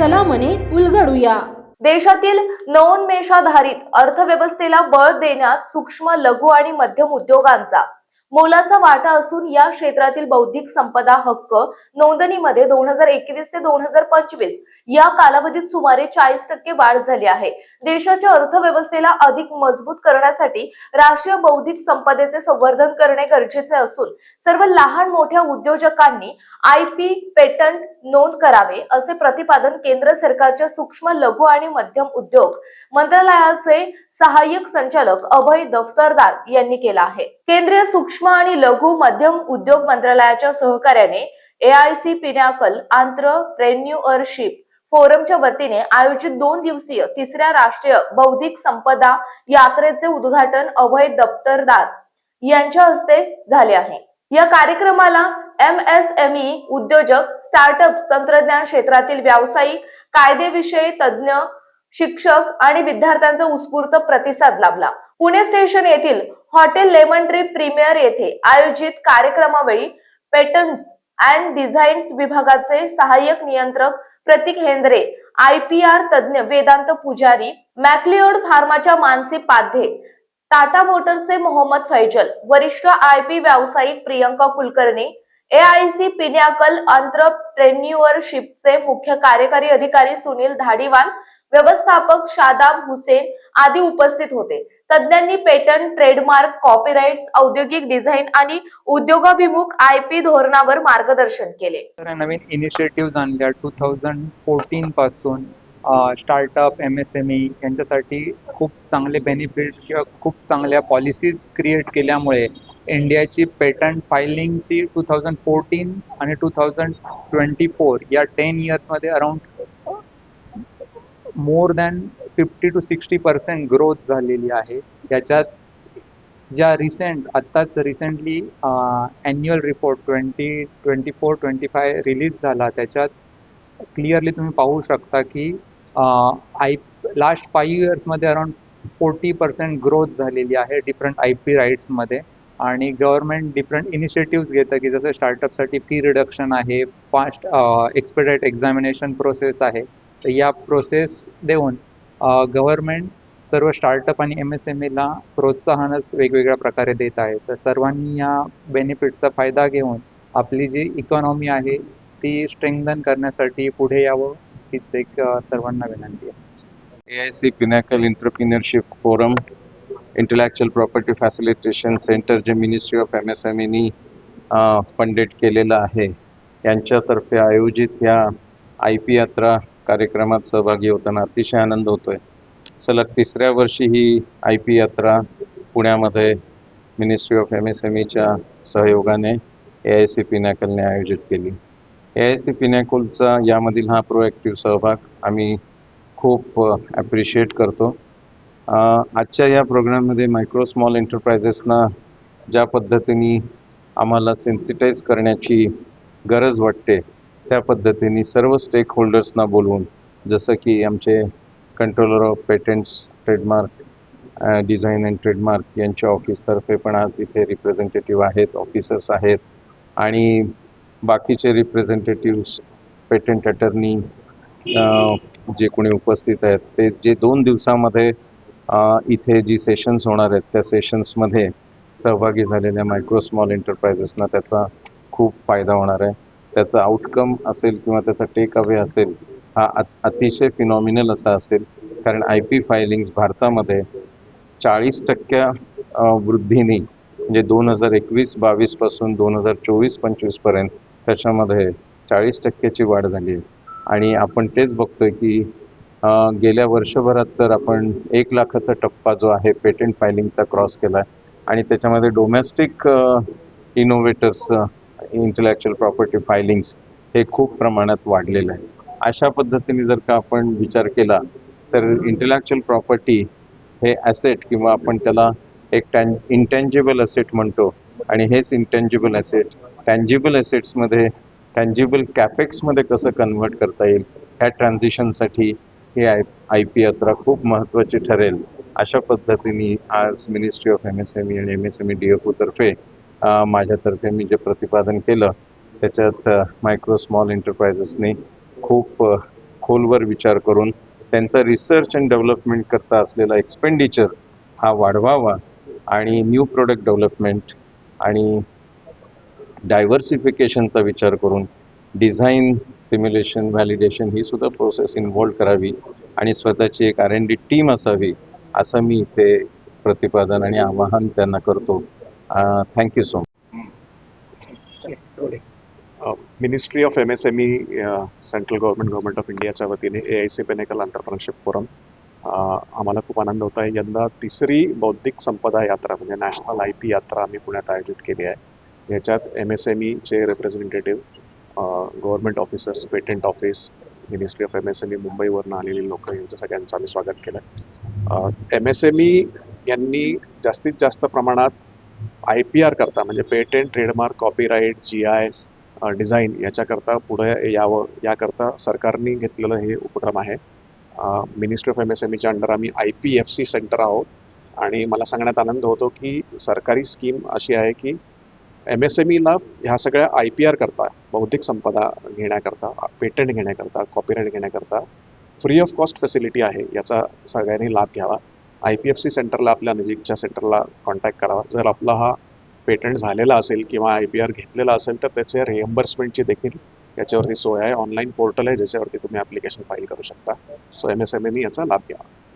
चला मने उलगडूया. देशातील नवोन्मेषाधारित अर्थव्यवस्थेला बळ देण्यात सूक्ष्म लघु आणि मध्यम उद्योगांचा मोलाचा वाटा असून या क्षेत्रातील बौद्धिक संपदा हक्क नोंदणीमध्ये दोन हजार एकवीस ते दोन हजार पंचवीस या कालावधीत सुमारे चाळीस टक्के वाढ झाली आहे. देशाच्या अर्थव्यवस्थेला अधिक मजबूत करण्यासाठी राष्ट्रीय बौद्धिक संपदेचे संवर्धन करणे गरजेचे असून सर्व लहान मोठ्या उद्योजकांनी आय पी पेटंट नोंद करावे असे प्रतिपादन केंद्र सरकारच्या सूक्ष्म लघु आणि मध्यम उद्योग मंत्रालयाचे सहाय्यक संचालक अभय दफ्तरदार यांनी केला आहे. केंद्रीय सूक्ष्म आणि लघु मध्यम उद्योग मंत्रालयाच्या सहकार्याने एआयसी पिनाकल आंत्रप्रेन्युअरशिप फोरमच्या वतीने आयोजित दोन दिवसीय तिसऱ्या राष्ट्रीय बौद्धिक संपदा यात्रेचे उद्घाटन अभय दफ्तरदार यांच्या हस्ते झाले आहे. या कार्यक्रमाला एम एस एम ई उद्योजक स्टार्टअप तंत्रज्ञान क्षेत्रातील व्यावसायिक कायदेविषयी तज्ज्ञ शिक्षक आणि विद्यार्थ्यांचा उत्स्फूर्त प्रतिसाद लाभला. पुणे स्टेशन येथील हॉटेल लेमन ट्री प्रीमियर येथे आयोजित कार्यक्रमावेळी पेटर्न्स अँड डिझाईन्स विभागाचे सहाय्यक नियंत्रक Pratik Hendre I P R तज्ज्ञ वेदांत पुजारी मॅक्लिओड फार्माच्या मानसी पाध्ये टाटा मोटर्सचे मोहम्मद फैजल वरिष्ठ आय पी व्यावसायिक प्रियंका कुलकर्णी एआयसी पिन्याकल अंत्रप्रेन्युअरशिपचे मुख्य कार्यकारी अधिकारी सुनील धाडीवाल व्यवस्थापक शादाब हुसेन आदी उपस्थित होते. तज्ज्ञांनी पेटंट ट्रेडमार्क कॉपीराइट्स औद्योगिक डिझाईन आणि उद्योगाभिमुख आय पी धोरणावर मार्गदर्शन केले. तर नवीन इनिशिएटिव्ह आणल्या. टू थाउजंड फोर्टीन पासून startup M S M E यांच्यासाठी खूप चांगले बेनिफिट्स किंवा खूप चांगल्या पॉलिसीज क्रिएट केल्यामुळे इंडियाची पेटंट फायलिंगची टू थाउजंड फोर्टीन आणि टू थाउजंड ट्वेंटी फोर या ten इयर्समध्ये around more than fifty two sixty percent growth झालेली आहे. त्याच्यात ज्या रिसेंट आत्ताच recently annual report twenty twenty four twenty five release झाला त्याच्यात क्लिअरली तुम्ही पाहू शकता की आय लास्ट फाईव्ह इयर्समध्ये अराउंड फोर्टी पर्सेंट ग्रोथ झालेली आहे डिफरंट आय पी राईट्समध्ये आणि गव्हर्नमेंट डिफरंट इनिशिएटिव्ह घेतं की जसं स्टार्टअपसाठी फी रिडक्शन आहे फास्ट एक्सपेडाइट एक्झामिनेशन प्रोसेस आहे. तर या प्रोसेस देऊन गव्हर्नमेंट सर्व स्टार्टअप आणि एम एस एम एला प्रोत्साहनच वेगवेगळ्या प्रकारे देत आहे. तर सर्वांनी या बेनिफिट्सचा फायदा घेऊन आपली जी इकॉनॉमी आहे ती स्ट्रेंथन करण्यासाठी पुढे यावं. हीच एक सर्वांना विनंती आहे. A I C pinnacle Entrepreneurship forum intellectual property facilitation centre जे ministry of M S M E funded केलेलं आहे. यांच्यातर्फे आयोजित या आय पी यात्रा कार्यक्रमात सहभागी होताना अतिशय आनंद होतोय. सलग तिसऱ्या वर्षी ही आय पी यात्रा पुण्यामध्ये ministry of M S M ईच्या सहयोगाने ए आय सी पिनॅकलने आयोजित केली. ए आय सी पिनॅकोलचा यामधील हा प्रोएक्टिव्ह सहभाग आम्ही खूप ॲप्रिशिएट करतो. आजच्या या प्रोग्राममध्ये मायक्रो स्मॉल एंटरप्राइजेसना ज्या पद्धतीने आम्हाला सेन्सिटाईज करण्याची गरज वाटते त्या पद्धतीने सर्व स्टेक होल्डर्सना बोलवून जसं की आमचे controller of patents trademark design and trademark यांच्या ऑफिसतर्फे पण आज इथे रिप्रेझेंटेटिव्ह आहेत ऑफिसर्स आहेत. आणि बाकीचे रिप्रेझेंटेटिव्स पेटंट अटर्नी जे कोणी उपस्थित आहेत ते जे दोन दिवसामध्ये इथे जी सेशन्स होणार आहेत त्या सेशन्समध्ये सहभागी झालेल्या मायक्रो स्मॉल एंटरप्रायझेसना त्याचा खूप फायदा होणार आहे. त्याचा आउटकम असेल किंवा त्याचा टेक अवे असेल हा अतिशय फिनॉमिनल असा असेल. कारण आय पी फायलिंग्स भारतामध्ये चाळीस टक्क्या वृद्धीने म्हणजे दोन हजार एकवीस बावीसपासून दोन हजार चोवीस पंचवीसपर्यंत त्याच्यामध्ये चाळीस टक्क्याची वाढ झाली आहे. आणि आपण तेच बघतोय की गेल्या वर्षभरात तर आपण एक लाखाचा टप्पा जो आहे पेटंट फायलिंगचा क्रॉस केला आहे आणि त्याच्यामध्ये domestic innovators intellectual property filings हे खूप प्रमाणात वाढलेलं आहे. अशा पद्धतीने जर का आपण विचार केला तर इंटलेक्च्युअल प्रॉपर्टी हे ॲसेट किंवा आपण त्याला एक टॅन इंटँजिबल असेट म्हणतो. आणि हेच इंटेंजिबल असेट टँजिबल असेट्समध्ये टँजिबल कॅपेक्समध्ये कसं कन्व्हर्ट करता येईल? ह्या ट्रान्झिशनसाठी हे आय आय पी यात्रा खूप महत्त्वाची ठरेल. अशा पद्धतीने आज ministry of M S M E and M S M E D F ओतर्फे माझ्यातर्फे मी जे प्रतिपादन केलं त्याच्यात मायक्रो स्मॉल एंटरप्राइजेसनी खूप खोलवर विचार करून त्यांचा रिसर्च अँड डेव्हलपमेंट करता असलेला एक्सपेंडिचर हा वाढवावा आणि न्यू प्रोडक्ट डेव्हलपमेंट आणि डायव्हर्सिफिकेशनचा विचार करून डिझाईन सिम्युलेशन व्हॅलिडेशन ही सुद्धा प्रोसेस इन्व्हॉल्व करावी आणि स्वतःची एक आर एन डी टीम असावी असं मी इथे प्रतिपादन आणि आवाहन त्यांना करतो. Thank you so much ministry of M S M E central government government of इंडियाच्या वतीने A I C pinnacle entrepreneurship forum आम्हाला खूप आनंद होत आहे. यंदा तिसरी बौद्धिक संपदा यात्रा म्हणजे नॅशनल आय पी यात्रा आम्ही पुण्यात आयोजित केली आहे. याच्यात M S M ईचे representative government officers patent office ministry of M S M E मुंबईवरनं आलेली लोक यांचं सगळ्यांचं आम्ही स्वागत केलं. एम एस एम ई यांनी जास्तीत जास्त प्रमाणात आय पी आर करता म्हणजे patent trademark copyright G I design याच्याकरता पुढे यावं याकरता सरकारने घेतलेलं हे उपक्रम आहे. Ministry of M S M ईच्या अंडर आम्ही I P F C centre आहोत. आणि मला सांगण्यात आनंद होतो की सरकारी स्कीम अशी आहे की एम एस एम ईला ह्या सगळ्या आय पी आर करता बौद्धिक संपदा घेण्याकरता पेटंट घेण्याकरता कॉपीराईट घेण्याकरता फ्री ऑफ कॉस्ट फॅसिलिटी आहे याचा सगळ्यांनी लाभ घ्यावा. आय पी एफ सी सेंटरला आपल्या नजीकच्या सेंटरला कॉन्टॅक्ट करावा. जर आपला हा पेटंट झालेला असेल किंवा आय पी आर घेतलेला असेल तर त्याचे रिएम्बर्समेंटची देखील याच्यावरती सोय आहे. ऑनलाईन पोर्टल आहे ज्याच्यावरती तुम्ही ॲप्लिकेशन फाईल करू शकता. So M S M E याचा लाभ घ्यावा.